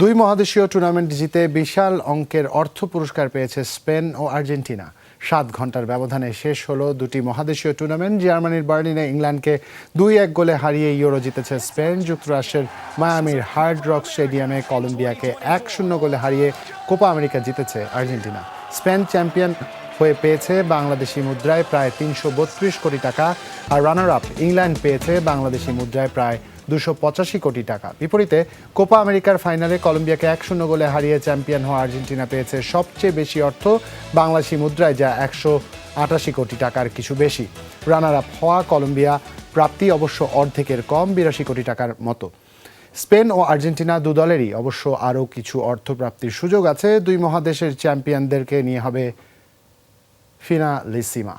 দুই মহাদেশীয় টুর্নামেন্ট জিতে বিশাল অঙ্কের অর্থ পুরস্কার পেয়েছে স্পেন ও আর্জেন্টিনা। সাত ঘণ্টার ব্যবধানে শেষ হলো দুটি মহাদেশীয় টুর্নামেন্ট। জার্মানির বার্লিনে ইংল্যান্ডকে দুই এক গোলে হারিয়ে ইউরো জিতেছে স্পেন। যুক্তরাষ্ট্রের মায়ামির হার্ড রক স্টেডিয়ামে কলম্বিয়াকে এক শূন্য গোলে হারিয়ে কোপা আমেরিকা জিতেছে আর্জেন্টিনা। স্পেন চ্যাম্পিয়ন হয়ে পেয়েছে বাংলাদেশি মুদ্রায় প্রায় তিনশো বত্রিশ কোটি টাকা। আর রানার আপ ইংল্যান্ড পেয়েছে বাংলাদেশি মুদ্রায় প্রায় দুশো পঁচাশি কোটি টাকা। বিপরীতে, কোপা আমেরিকার ফাইনালে কলম্বিয়াকে এক শূন্য গোলে হারিয়ে চ্যাম্পিয়ন হওয়া আর্জেন্টিনা পেয়েছে সবচেয়ে বেশি অর্থ বাংলাদেশি মুদ্রায়, যা একশো আটাশি কোটি টাকার কিছু বেশি। রানার আপ হওয়া কলম্বিয়া প্রাপ্তি অবশ্য অর্ধেকের কম বিরাশি কোটি টাকার মতো। স্পেন ও আর্জেন্টিনা দু দলেরই অবশ্য আরও কিছু অর্থপ্রাপ্তির সুযোগ আছে। দুই মহাদেশের চ্যাম্পিয়নদেরকে নিয়ে হবে ফিনালিসিমা।